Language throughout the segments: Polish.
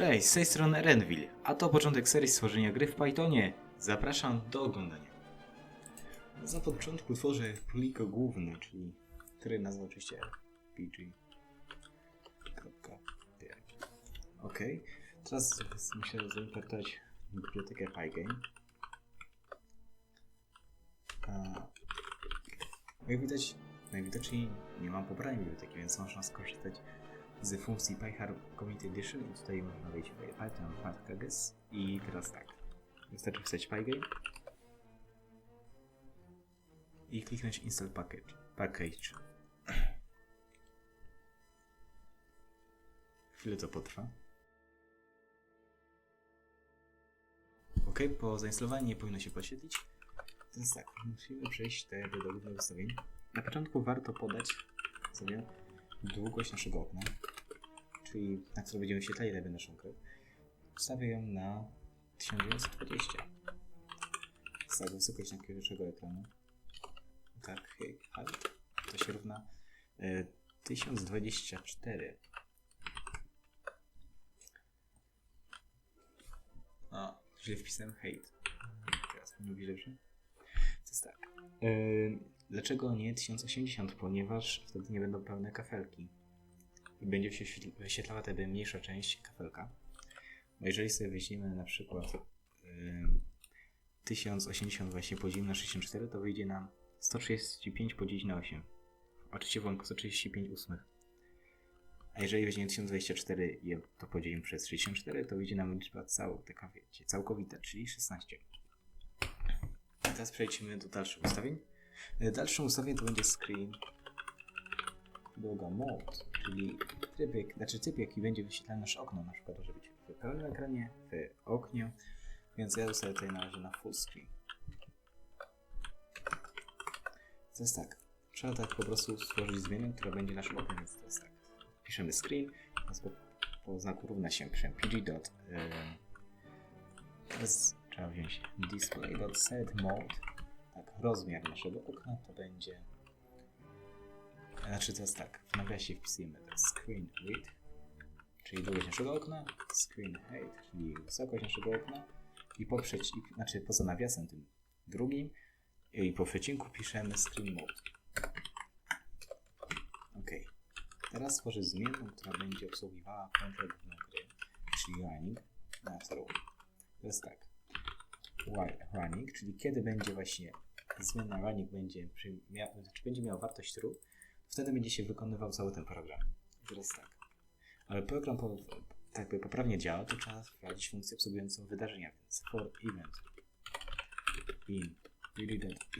Cześć, z tej strony Renville, a to początek serii stworzenia gry w Pythonie. Zapraszam do oglądania. Za początku tworzę plik główny, czyli który nazwę oczywiście rpg. Ok, teraz muszę zaimportować bibliotekę Pygame. Jak widać, najwidoczniej nie mam pobranej biblioteki, więc można skorzystać z funkcji PyHard Community Edition i tutaj można wejść w Python Packages i teraz tak, wystarczy wpisać Pygame i kliknąć Install Package. package. Chwilę to potrwa. Ok, po zainstalowaniu nie powinno się podświetlić. Więc tak, musimy przejść te do głównych ustawień. Na początku warto podać sobie długość naszego okna, czyli na którą będziemy wyświetlali sobie naszą grę. Ustawię ją na 1920. Tak, wysokość naszego ekranu. Tak, hej, height. To się równa e, 1024. O, źle wpisałem hate. Teraz powinno być dobrze. To jest tak. E, dlaczego nie 1080? Ponieważ wtedy nie będą pełne kafelki. I będzie się wyświetl- wyświetlała wtedy mniejsza część kafelka. Bo jeżeli sobie weźmiemy na przykład e, 1080 właśnie podzielimy na 64, to wyjdzie nam 135 podzielić na 8. Oczywiście w łąku 135 ósmych. A jeżeli weźmiemy 1024 i to podzielimy przez 64, to wyjdzie nam liczba cał, wiecie, całkowita, czyli 16. A teraz przejdźmy do dalszych ustawień. E, Dalszym ustawieniem to będzie screen długa mode, czyli tryb, znaczy typ jaki będzie wyświetlane nasze okno, na przykład może być w pełnym ekranie, w oknie, więc ja ustawię tutaj na razie na full screen. To jest tak, trzeba tak po prostu stworzyć zmianę, która będzie naszym oknem, więc to jest tak. Piszemy screen, teraz po, po znaku równa się piszemy pg dot, y, teraz trzeba wziąć display dot set mode, tak, rozmiar naszego okna to będzie znaczy to jest tak, w nawiasie wpisujemy screen width, czyli długość naszego okna, screen height, czyli wysokość naszego okna i po przeci- znaczy poza nawiasem tym drugim i po przecinku piszemy screen mode. Ok. Teraz stworzę zmienną, która będzie obsługiwała kontrolę gry, czyli running na celu. To jest tak. While running, czyli kiedy będzie właśnie zmiana running będzie, znaczy będzie miał wartość true, wtedy będzie się wykonywał cały ten program. Teraz tak. Ale program po, tak by poprawnie działa, to trzeba wprowadzić funkcję obsługującą wydarzenia, więc for event in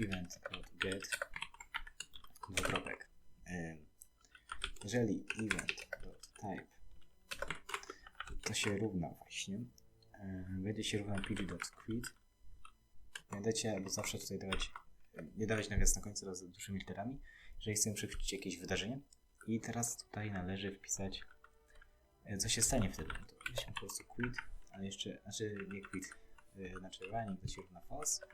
event get dwukropek. Jeżeli event type to się równa właśnie, będzie się równa pg.quit. Pamiętajcie, aby zawsze tutaj dawać, nie dawać nawias na końcu raz dużymi literami, jeżeli chcemy przechwycić jakieś wydarzenie. I teraz tutaj należy wpisać, e, co się stanie wtedy. To weźmy po prostu quit, ale jeszcze, znaczy nie quit, e, znaczy running to się równa false.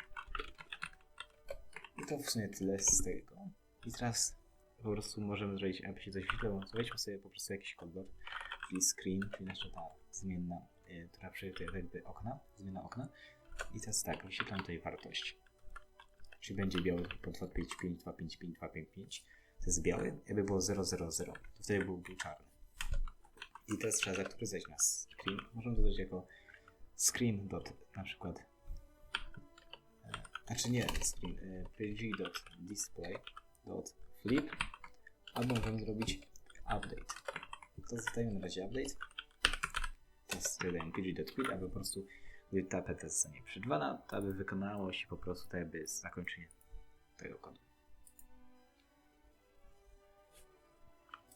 I to w sumie tyle z tego. I teraz po prostu możemy zrobić, aby się coś wyświetliło, to weźmy sobie po prostu jakiś kodbot, czyli screen, czyli nasza ta zmienna, y, która przejdzie jakby okna, zmiana okna. I teraz tak, wyświetlam tutaj wartość. Czyli będzie biały po 255, 255, 255. To jest biały, jakby było 000, to wtedy byłby czarny. I teraz trzeba zakturyzować na screen. Możemy dodać jako screen dot na przykład znaczy nie screen, pg.display.flip albo możemy zrobić update. To zostajemy na razie update. Teraz dodajemy pg.quit, aby po prostu gdy ta PT zostanie przerwana, to aby wykonało się po prostu tak jakby zakończenie tego kodu.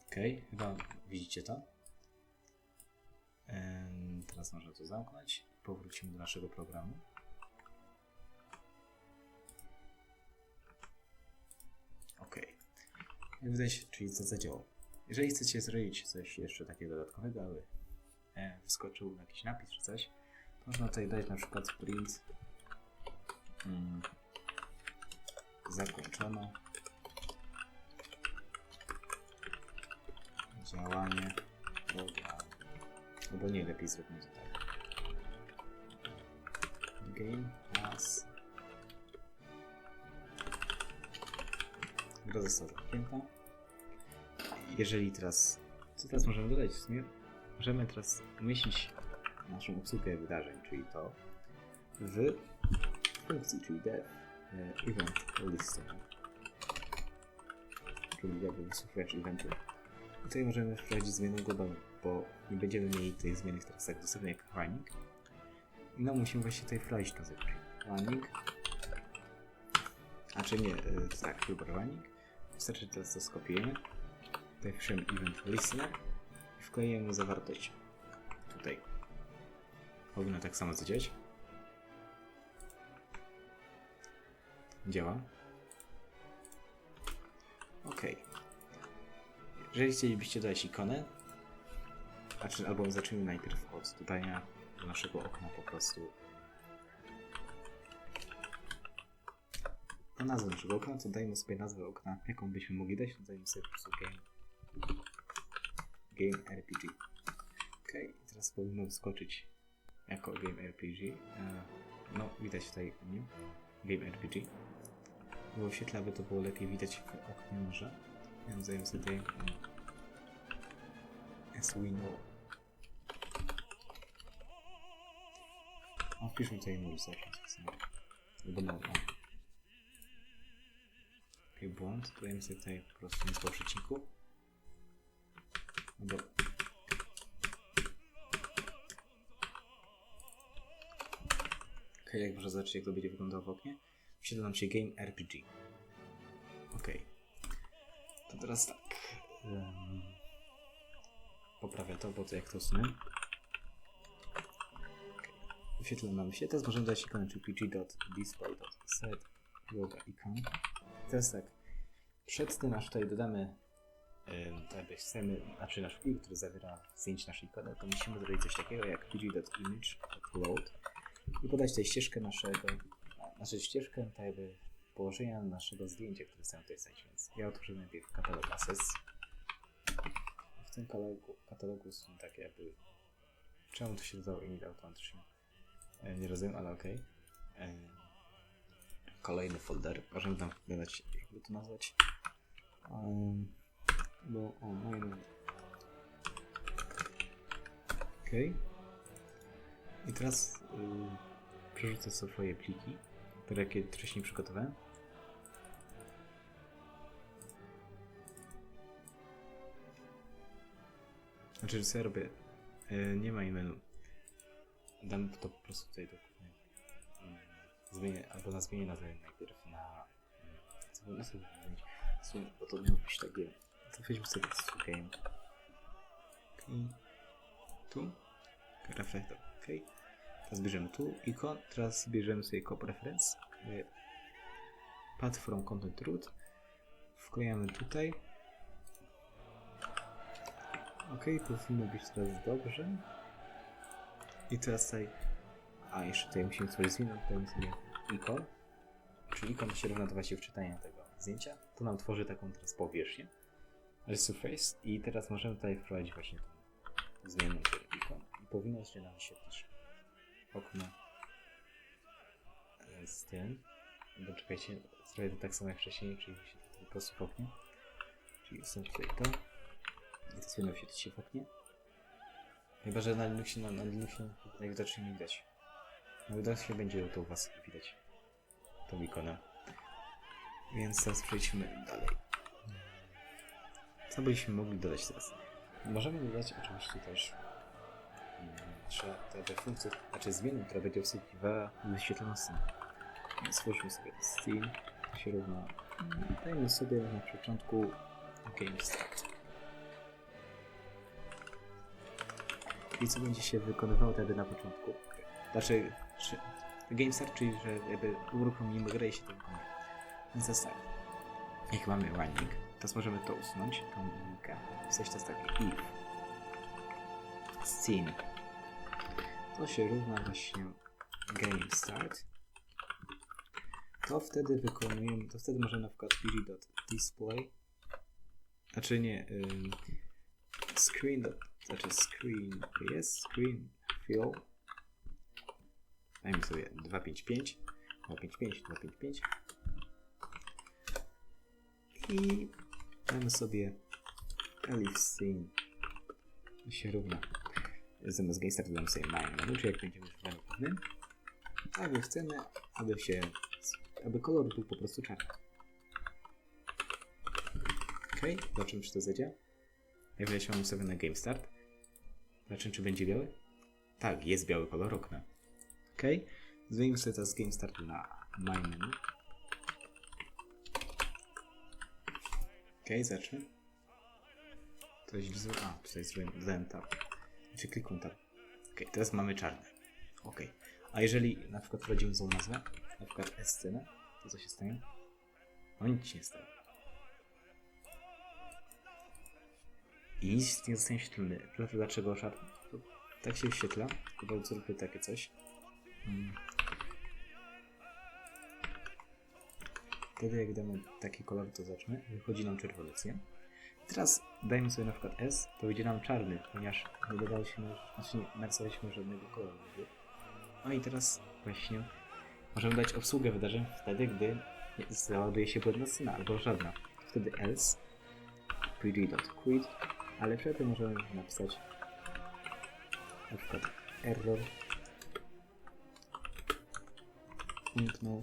Ok, chyba widzicie to. Teraz można to zamknąć. Powrócimy do naszego programu. Ok. Jak widać, czyli co zadziałało. Jeżeli chcecie zrobić coś jeszcze takiego dodatkowego, aby e, wskoczył jakiś napis czy coś, można tutaj dać na przykład print mm, zakończono działanie programu. Albo nie, lepiej zróbmy to tak. Game as... Gra została zamknięta. Jeżeli teraz... Co teraz możemy dodać w sumie? Możemy teraz umieścić naszą obsługę wydarzeń, czyli to w funkcji, czyli dev e, event listener. Czyli jakby wysłuchiwacz eventu. I tutaj możemy wprowadzić zmianę globalną, bo nie będziemy mieli tych zmiennych teraz tak dostępnych jak running. No musimy właśnie tutaj wprowadzić to zwykle. Running. A czy nie, e, tak, wybór running. Wystarczy teraz to skopiujemy. Tutaj wpiszemy event listener i wklejemy zawartość. Powinno tak samo zadziałać. Działa. Ok. Jeżeli chcielibyście dodać ikonę, znaczy, albo zacznijmy najpierw od dodania do naszego okna po prostu na nazwę naszego okna, to dajmy sobie nazwę okna, jaką byśmy mogli dać, to dajmy sobie po prostu game, game RPG. Ok, teraz powinno wyskoczyć jako game RPG. E, no, widać tutaj u mnie game RPG. Było świetle, aby to było lepiej widać w oknie może. Ja bym zajął sobie as we know. A wpiszmy tutaj no, no. Okej, błąd. Dajemy sobie tutaj po prostu nic po przecinku. Albo... jak można zobaczyć jak to będzie wyglądało w oknie? Wsiada nam się Game RPG. Okej. To teraz tak. Um, poprawię to, bo to jak to usunę. Wyświetlę nam się. Teraz możemy dać ikonę pg.display.set yoga icon. Teraz tak. Przed tym, aż tutaj dodamy jakby chcemy, znaczy nasz plik, który zawiera zdjęcie naszej ikony, to musimy zrobić coś takiego jak pg.image.load i podać tutaj ścieżkę naszego, znaczy ścieżkę tak jakby położenia naszego zdjęcia, które chcemy tutaj wstawić, więc ja otworzę najpierw katalog assets. W tym katalogu, katalogu są takie jakby, czemu to się dodało init automatycznie? E, nie rozumiem, ale okej. E, Kolejny folder, możemy tam dodać, jakby to nazwać, um, bo, o, moje Okej. I teraz y, przerzucę sobie swoje pliki, które kiedy wcześniej przygotowałem. Znaczy, co ja robię? Y, nie ma menu. Dam to po prostu tutaj do. Y, zmienię, albo na zmienię nazwę najpierw na... y, Co bym sobie wymienić? W sumie, bo to miało być takie... To weźmy sobie prostu game. Okej. Tu. Reflektor, ok. Teraz bierzemy tu ikon, teraz bierzemy sobie cop reference, y, path from content root, wklejamy tutaj. Ok, powinno być teraz dobrze. I teraz tutaj, a jeszcze tutaj musimy coś zwinąć, dajmy sobie ikon, czyli ikon się równa do właśnie wczytania tego zdjęcia. To nam tworzy taką teraz powierzchnię, surface i teraz możemy tutaj wprowadzić właśnie tą zmienną powinno się nam wyświetlić okno e, z tym. Bo czekajcie, zrobię to tak samo jak wcześniej, czyli wyświetlić po prostu w oknie. Czyli ustawię tutaj to. I to powinno się w oknie. Chyba, że na Linuxie, na, na Linuxie najwidoczniej nie widać. Na Windowsie będzie to u Was widać. Tą ikonę. Więc teraz przejdźmy dalej. Co byśmy mogli dodać teraz? Możemy dodać oczywiście też trzeba te funkcje, znaczy zmianę, która będzie obsługiwała wyświetloną scenę. Więc stwórzmy sobie Steam, się równa. Dajmy sobie na początku Game Start. I co będzie się wykonywało wtedy na początku? Znaczy, czy, Game Start, czyli że jakby uruchomimy grę i się to wykonuje. Więc jest tak. Jak mamy running, teraz możemy to usunąć, tą linkę. Pisać to jest takie if scene to się równa właśnie game start, to wtedy wykonujemy, to wtedy możemy na przykład pg.display, znaczy nie, um, screen. Znaczy screen, jest screen fill. Dajmy sobie 255, 255, 255. I damy sobie elif scene. To się równa. Zamiast gangster dodam sobie mine. No czy jak będziemy danym pewnym. Więc chcemy, aby się, aby kolor był po prostu czarny. Okej, zobaczymy czy to zejdzie. Jak widać mam ustawione Game Start. Zobaczymy czy będzie biały. Tak, jest biały kolor okna. Okej, zmienimy sobie teraz Game Start na My Menu. Okej, zacznę. To źle. A, tutaj zrobiłem dodałem tab. Czy klikłem tab. Okej, teraz mamy czarne. Okej. A jeżeli na przykład wprowadzimy złą nazwę, na przykład S-scenę, to co się stanie? No nic się nie stanie. I nic nie zostanie świetlny. Dlaczego- czarny? Tak się wyświetla, tylko zróbmy takie coś. Mm. Wtedy jak damy taki kolor, to zacznę. Wychodzi nam czerwony, nie? Teraz dajmy sobie na przykład S, to wyjdzie nam czarny, ponieważ nie dodaliśmy, znaczy nie narysowaliśmy żadnego koloru. No i teraz właśnie możemy dać obsługę wydarzeń wtedy, gdy załaduje się błędna scena albo żadna. Wtedy else pd.quit, ale przed tym możemy napisać na przykład error umknął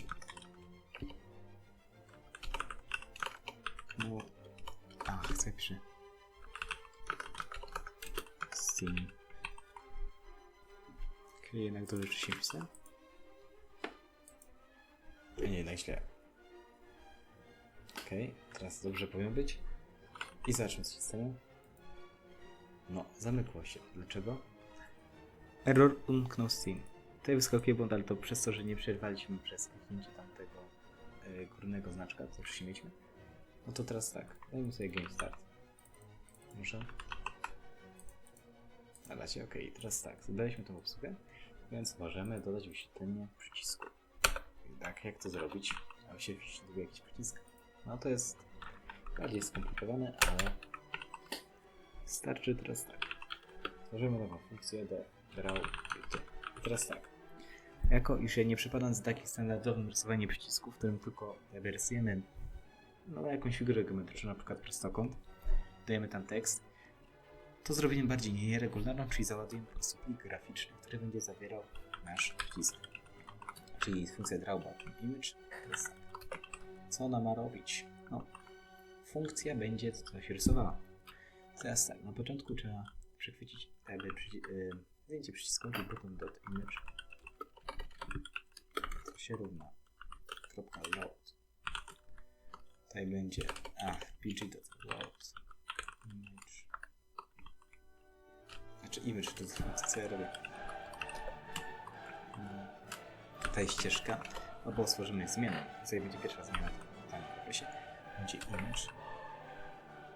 no chcę przy Steam Okej, jednak dobrze się pisałem. A nie, jednak źle. Okej, teraz dobrze powinno być. I zacznę z systemem. No, zamykło się. Dlaczego? Error umknął Steam. Tutaj wyskakuje błąd, ale to przez to, że nie przerwaliśmy przez kliknięcie tamtego e, górnego znaczka, co już mieliśmy. No to teraz tak, dajmy sobie Game Start. Może? Na okej, teraz tak, zadaliśmy tą obsługę, więc możemy dodać wyświetlenie przycisku. I tak, jak to zrobić? Aby się wyświetlił jakiś przycisk. No to jest bardziej skomplikowane, ale starczy teraz tak. Tworzymy nową funkcję do draw. I teraz tak. Jako iż ja nie przypadam za takim standardowym rysowaniem przycisków, w którym tylko rysujemy no, jakąś figurę geometryczną, na przykład prostokąt, dajemy tam tekst, to zrobimy bardziej nieregularną, czyli załadujemy po prostu plik graficzny, który będzie zawierał nasz przycisk. Czyli funkcja draw button image. Tak. Co ona ma robić? No, funkcja będzie coś rysowała. Teraz tak, na początku trzeba przechwycić jakby przyci y, zdjęcie przycisku button.image. To się równa. Kropka. Tutaj będzie a pg.load image. Znaczy image to jest co ja robię. Mm, Tutaj ścieżka, albo stworzymy zmianę. Tutaj będzie pierwsza zmiana danym okresie. Będzie image.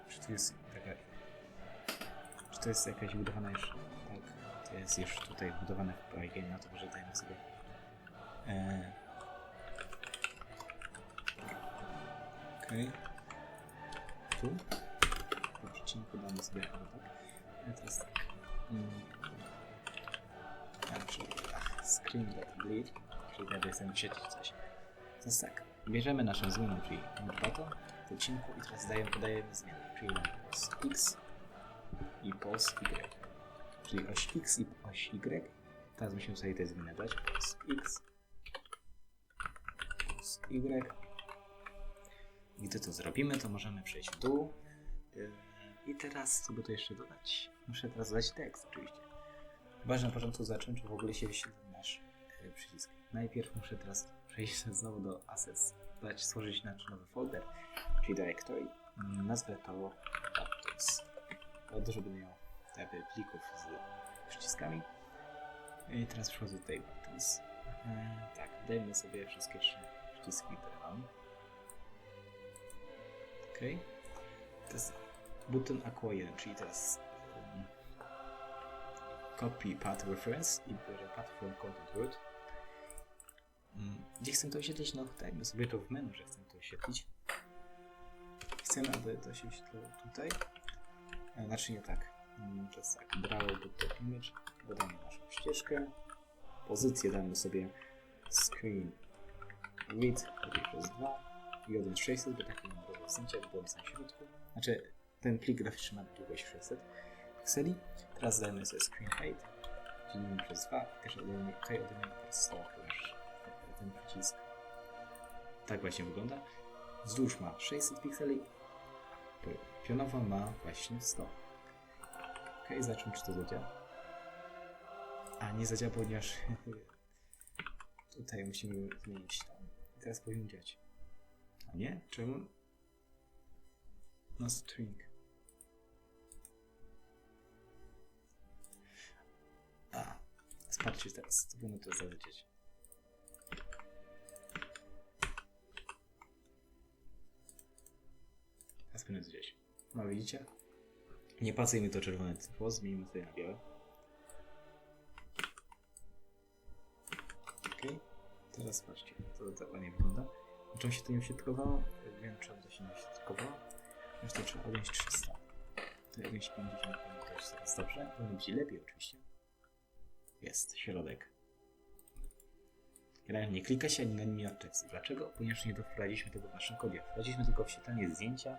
Czy to jest taka... Czy to jest jakaś budowana już... Tak, to jest już tutaj budowane w Pygame, no to może dajmy sobie... E... Okej. Tu. Po przecinku damy sobie albo tak. A teraz. Mm. Czyli ach, screen that bleed, czyli jakby chcemy wyświetlić coś. Teraz tak. Bierzemy naszą zmianę, czyli button w odcinku i teraz dajemy, podajemy zmianę, czyli pos x i pos y. Czyli oś x i oś y. Teraz musimy sobie te zmiany dać. Pos x, pos y. I gdy to zrobimy, to możemy przejść w dół. Yy, I teraz, co by tu jeszcze dodać? Muszę teraz dodać tekst, oczywiście. Chyba, że na początku zacznę, czy w ogóle się wyświetli nasz yy, przycisk. Najpierw muszę teraz przejść znowu do Assets, dać, stworzyć nasz nowy folder, czyli directory. Mm, Nazwę to. To dużo będę miał jakby plików z przyciskami. I teraz przechodzę do tej buttons. Yy, tak, dajmy sobie wszystkie trzy przyciski, które mam. OK. Teraz button Aqua 1, czyli teraz um, copy path reference i biorę path from content root. Mm, Gdzie chcę to wyświetlić? No dajmy sobie to w menu, że chcę to wyświetlić. Chcemy, aby to się wyświetliło tutaj. E, Znaczy nie tak. Mm, To jest tak, draw bootloop image, dodamy naszą ścieżkę, pozycję damy sobie screen width robię przez 2 i 1600, bo taki mam robię zdjęcia, byłem w samym środku. Znaczy, ten plik graficzny ma długość 600 pikseli. Teraz dajemy sobie screen height, dzielimy przez 2 i też odejmujemy, tutaj odejmujemy teraz 100 już ten przycisk. Tak właśnie wygląda. Wzdłuż ma 600 pikseli, pionowa ma właśnie 100. Ok, zobaczymy czy to zadziała. A nie zadziała, ponieważ tutaj musimy zmienić to. I teraz powinien działać. A nie? Czemu? No string. A, sprawdźcie teraz, co powinno to zadziałać. Teraz powinno zadziałać. No widzicie? Nie pasuje mi to czerwone cyfro, zmienimy sobie na białe. Ok, teraz patrzcie, to tak ładnie wygląda. Czemu się to nie uśrodkowało? Wiem czemu to się nie uśrodkowało. Już to trzeba odjąć 300. To odjąć 50, powinno to jest teraz dobrze. Powinno być lepiej oczywiście. Jest, środek. Generalnie nie klika się ani na nim teksty. Dlaczego? Ponieważ nie wprowadziliśmy tego w naszym kodzie. Wprowadziliśmy tylko wświetlanie zdjęcia,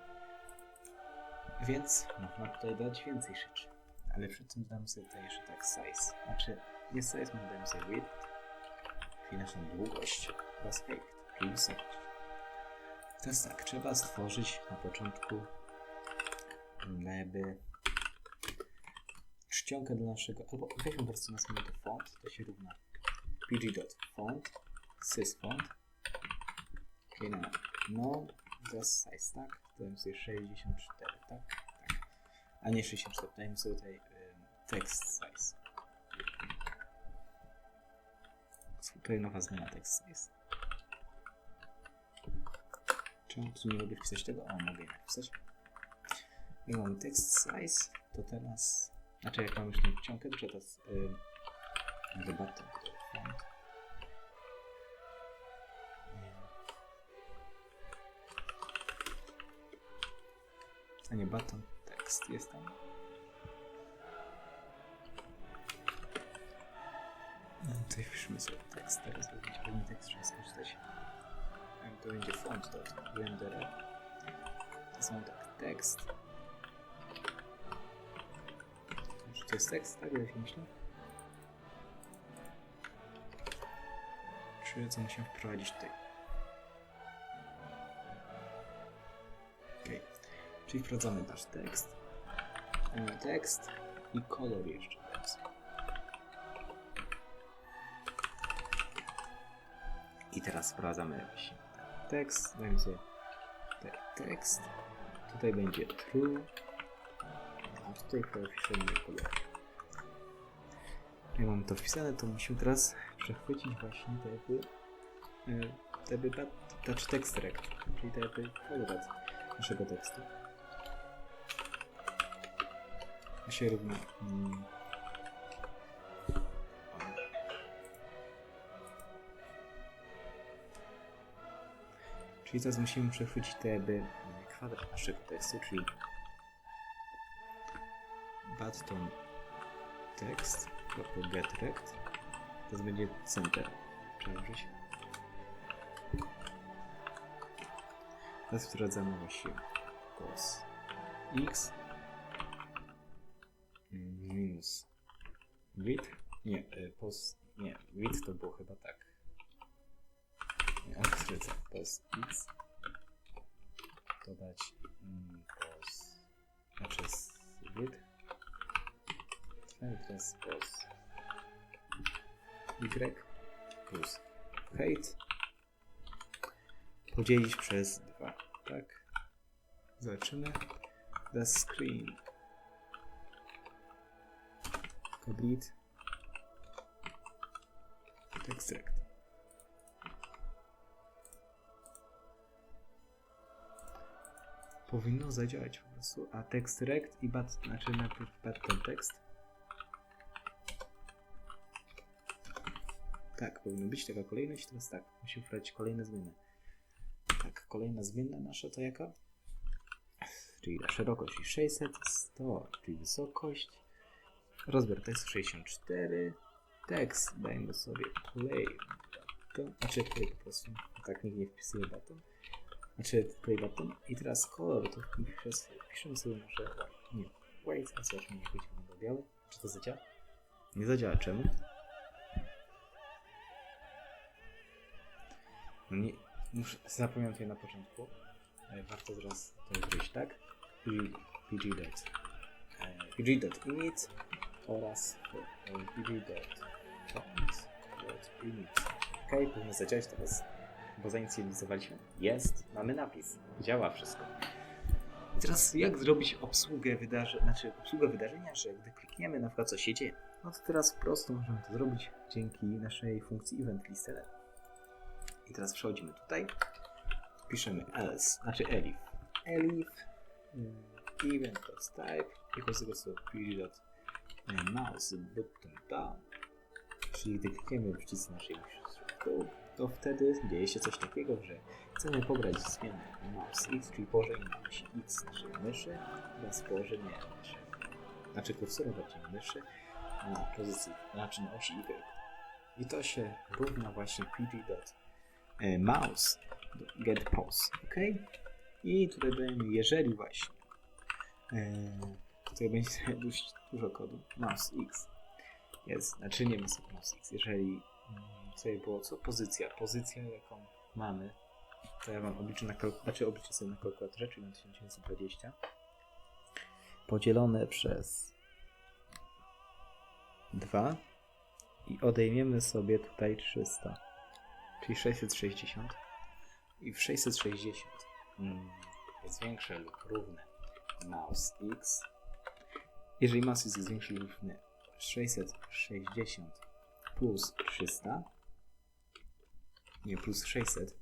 więc można tutaj dać więcej rzeczy. Ale przy tym damy sobie tutaj jeszcze tak size. Znaczy, nie size, my damy sobie width, naszą długość oraz height, czyli wysokość. Teraz tak, trzeba stworzyć na początku jakby czcionkę dla naszego, albo weźmy po prostu nazwijmy to font, to się równa pg.font, sysfont, ok, no, no, just size, tak, to dajmy sobie 64, tak, tak, a nie 64, dajmy sobie tutaj ym, text size. Tutaj nowa zmiana text size. Czemu tu nie mogę wpisać tego? O, mogę napisać. I mamy text size, to teraz, znaczy jak mam już tą czcionkę, to teraz yy, debatę, font. A nie button, tekst jest tam. No, tutaj wpiszmy sobie tekst, teraz będzie pewnie tekst, trzeba skorzystać. To będzie font, to są tak, tekst. Czy to jest tekst, tak? Jak myślę? Czy co musimy wprowadzić tutaj? Okej. Czyli wprowadzamy nasz tekst. Tekst i kolor jeszcze. I teraz wprowadzamy właśnie tekst. Dajmy sobie tutaj tekst. Tutaj będzie true. A tutaj wpiszemy kolor. Jak mamy to wpisane, to musimy teraz przechwycić właśnie jakby bat- touch text rect, czyli jakby kwadrat naszego tekstu. To się równa. Mm, Czyli teraz musimy przechwycić te jakby mm, kwadrat. Naszego tekstu, czyli button text get rect teraz będzie center. Przełożyć. Teraz wprowadzamy właśnie cos x. Mm, minus width. Nie, y, pos nie, width to było chyba tak ale stwierdzę pos x. Dodać pos znaczy z width. I teraz pos y plus height. Podzielić przez 2, tak? Zobaczymy. The screen. Complete. Text Powinno zadziałać po prostu, a text rect i bat, znaczy najpierw button text Tak, powinno być taka kolejność. Teraz tak, musimy wprowadzić kolejne zmiany. Tak, kolejna zmiana nasza to jaka? czyli szerokość i 600, 100, czyli wysokość, rozmiar tekstu 64, tekst dajmy sobie play button, znaczy play po prostu, tak nikt nie wpisuje button, znaczy play button i teraz kolor to wpiszę sobie, może nie, white, a zobaczmy jak będzie wyglądał biały, czy to zadziała? Nie zadziała, czemu? No nie, muszę, zapomniałem tutaj na początku, e, warto teraz to wrócić, tak? pg, pg dot, e, pg dot init oraz e, pg dot font dot init. Ok, powinno zadziałać teraz, bo zainicjalizowaliśmy. Jest, mamy napis, działa wszystko. I teraz jak zrobić obsługę wydarzenia, znaczy obsługę wydarzenia, że gdy klikniemy na przykład co się dzieje, no to teraz po prostu możemy to zrobić dzięki naszej funkcji event listener. I teraz przechodzimy tutaj, piszemy else, znaczy elif, elif mm, event.type equals equals to period e, mouse button down, czyli gdy klikniemy przycisk naszej dół, to wtedy dzieje się coś takiego, że chcemy pobrać zmianę mouse x, czyli położenie osi x naszej myszy oraz położenie naszej, znaczy kursora bardziej myszy na pozycji, znaczy na osi y. I to się równa właśnie pg dot e, mouse do get pose, ok? I tutaj dajemy, jeżeli właśnie e, tutaj będzie dość dużo kodu, mouse x jest, znaczy nie mouse x, jeżeli tutaj było co? Pozycja, pozycja jaką mamy, to ja mam obliczę na znaczy obliczę sobie na kalkulatorze, czyli na 1920 podzielone przez 2 i odejmiemy sobie tutaj 300, czyli 660 i w 660 mm, jest większe lub równe mouse x. Jeżeli mouse jest większy lub równy 660 plus 300, nie plus 600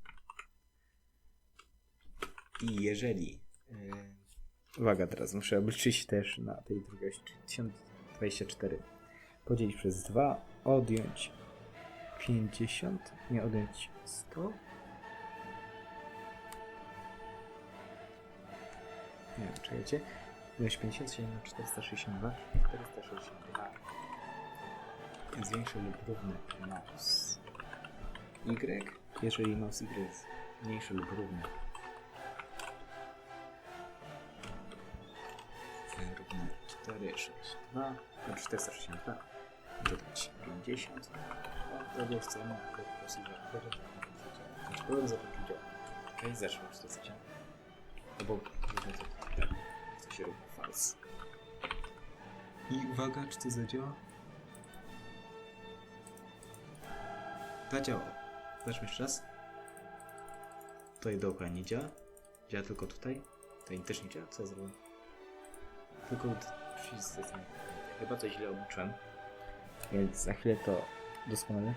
i jeżeli yy, uwaga teraz muszę obliczyć też na tej drugiej osi, czyli 1024 podzielić przez 2 odjąć 50 nie odjąć 100 Nie wiem, czekajcie. Ilość 57 na 462. 462. Jest większy lub równy mouse Y. Jeżeli mouse Y jest mniejszy lub równy równy 462 na 462 dodać 50 no to jest co ma po prostu Znaczy problem zakończył dział. Okej, zacznę już to zadziała. Albo różne to tak, się robi false. I uwaga, czy to zadziała? Zadziałało. Zobaczmy jeszcze raz. Tutaj dookoła nie działa. Działa tylko tutaj. Tutaj też nie działa. Co ja zrobiłem? Tylko przycisk. Chyba coś źle obliczyłem. Więc za chwilę to doskonale.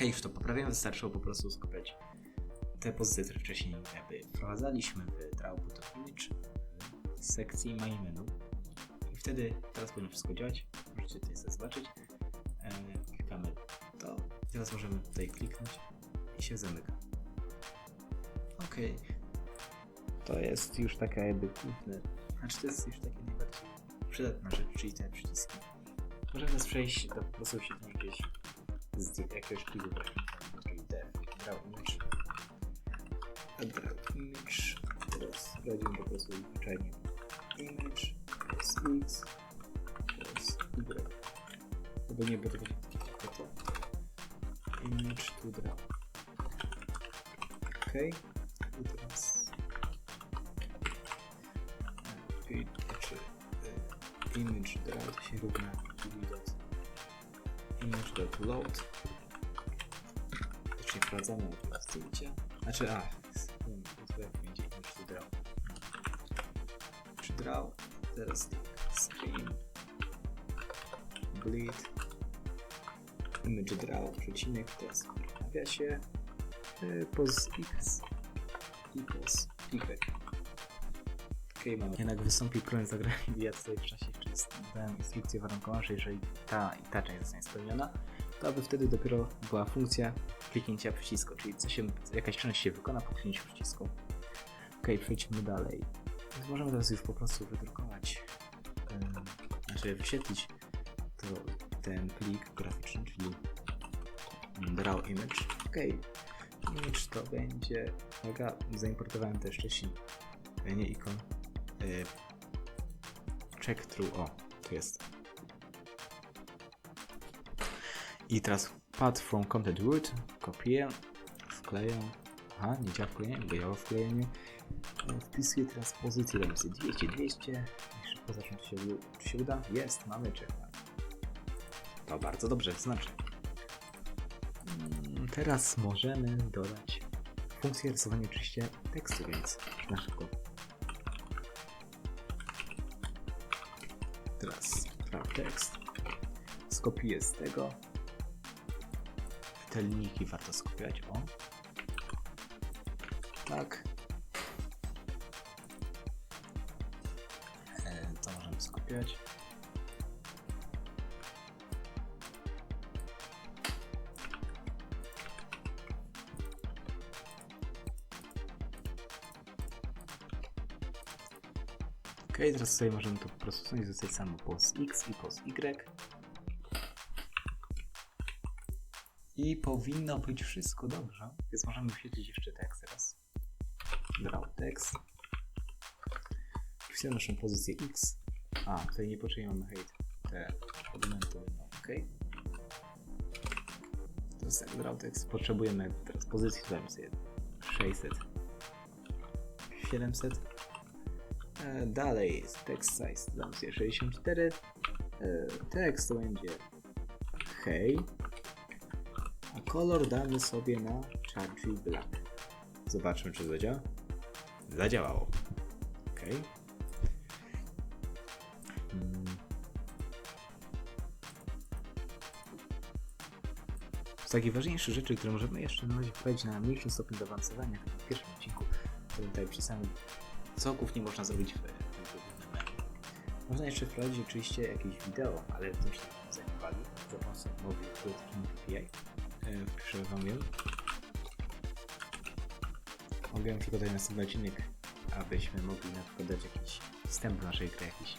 Okej, już to poprawiamy, wystarczyło po prostu skupiać te pozycje, które wcześniej jakby wprowadzaliśmy w Drawput of Image w sekcji My Menu. I wtedy teraz powinno wszystko działać. Możecie tutaj sobie zobaczyć. E, klikamy to. Teraz możemy tutaj kliknąć i się zamyka. Ok. To jest już taka jakby główne, znaczy to jest już takie najbardziej przydatna rzecz, czyli te przyciski. Możemy teraz przejść do po prostu się gdzieś z jakiegoś pliku dev, draw image, draw image, teraz wejdziemy po prostu zwyczajnie image, plus x, plus y, albo nie, bo to będzie to, image to draw. Ok. I teraz e, image draw się równa load. To czyli wprowadzamy najpierw zdjęcie. Znaczy a, wiem, to jak będzie image to draw. Czy draw? Teraz tak, screen bleed image draw, przecinek, teraz w nawiasie y, pos x i pos y. Ok, mamy. Jednak wystąpi problem zagrania ja tutaj w czasie jeszcze dałem instrukcję warunkową, że jeżeli ta i ta część zostanie spełniona, to aby wtedy dopiero była funkcja kliknięcia przycisku, czyli co się, jakaś czynność się wykona po kliknięciu przycisku. Ok, przejdźmy dalej. Więc możemy teraz już po prostu wydrukować, yy, znaczy wyświetlić to ten plik graficzny, czyli draw image. Ok, image to będzie. Uwaga, zaimportowałem też wcześniej nie ikon. Y, check through. O, tu jest. I teraz path from content root. Kopiuję, wkleję. Aha, nie działa wklejenie, działa wklejenie. Wpisuję teraz pozycję, dam sobie 200, 200. I szybko zacznę, czy się, czy się uda. Jest, mamy check. To bardzo dobrze, znaczy. Teraz możemy dodać funkcję rysowania oczywiście tekstu, więc na szybko. Teraz praw tekst. Skopiuję z tego. Te linijki warto skopiować. O. Tak. E, To możemy skopiować. Ok, teraz sobie możemy to po prostu zostać samo pos x i pos y. I powinno być wszystko dobrze, więc możemy wyświetlić jeszcze tekst teraz. Draw text. Wpisujemy naszą pozycję x. A, tutaj niepotrzebnie mamy hate. Te elementy, no ok. To jest tak, draw text. Potrzebujemy teraz pozycji, dajmy sobie 600. 700. E, Dalej jest text size, dam sobie 64. E, Tekst to będzie hej. Kolor damy sobie na charge black. Zobaczmy, czy zadziała. Zadziałało. Ok. Mm. Z takich ważniejszych rzeczy, które możemy jeszcze na razie wprowadzić na mniejszym stopniu zaawansowania, tak jak w pierwszym odcinku, tutaj pisałem soków nie można zrobić w w. Można jeszcze wprowadzić oczywiście jakieś wideo, ale tym się nie zajmowali za pomocą mowy API. E, Wpiszę ją. Mogę przygotować następny odcinek, abyśmy mogli na przykład dać jakiś wstęp do naszej gry, jakieś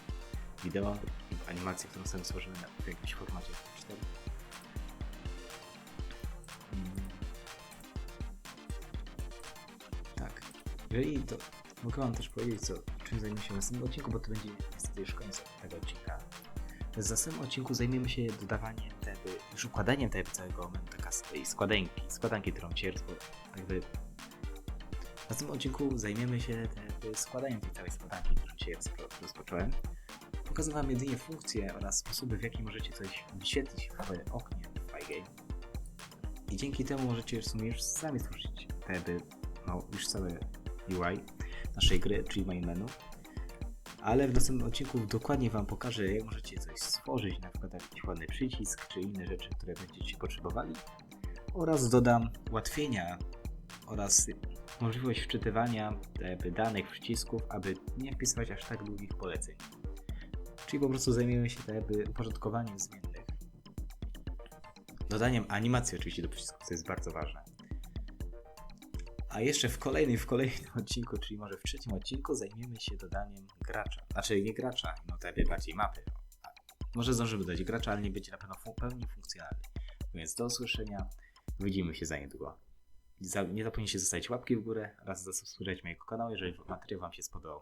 wideo, animację, którą sobie stworzymy na- w jakimś formacie 4. Mm. Tak. Jeżeli to mogę wam też powiedzieć, co, czym zajmiemy się w następnym odcinku, bo to będzie niestety już koniec tego odcinka. W następnym odcinku zajmiemy się dodawaniem jakby, już układaniem tego całego mentaka tej składanki, składanki, którą rozpo... jakby w następnym odcinku zajmiemy się jakby składaniem tej całej składanki, którą dzisiaj rozpo- rozpocząłem. Pokażę wam jedynie funkcje oraz sposoby, w jaki możecie coś wyświetlić w oknie w Pygame. I dzięki temu możecie w sumie już sami stworzyć te no, już całe UI naszej gry, czyli main menu. Ale w następnym odcinku dokładnie Wam pokażę, jak możecie coś stworzyć, na przykład jakiś ładny przycisk, czy inne rzeczy, które będziecie potrzebowali. Oraz dodam ułatwienia oraz możliwość wczytywania jakby, danych przycisków, aby nie wpisywać aż tak długich poleceń. Czyli po prostu zajmiemy się tak jakby uporządkowaniem zmiennych. Dodaniem animacji oczywiście do przycisków, co jest bardzo ważne. A jeszcze w kolejnym, w kolejnym odcinku, czyli może w trzecim odcinku, zajmiemy się dodaniem gracza. Znaczy nie gracza, no tak bardziej mapy. A Może zdążymy dodać gracza, ale nie będzie na pewno fu- pełni funkcjonalny. Więc do usłyszenia. Widzimy się za niedługo. Nie zapomnijcie zostawić łapki w górę oraz zasubskrybować mojego kanału, jeżeli materiał Wam się spodobał.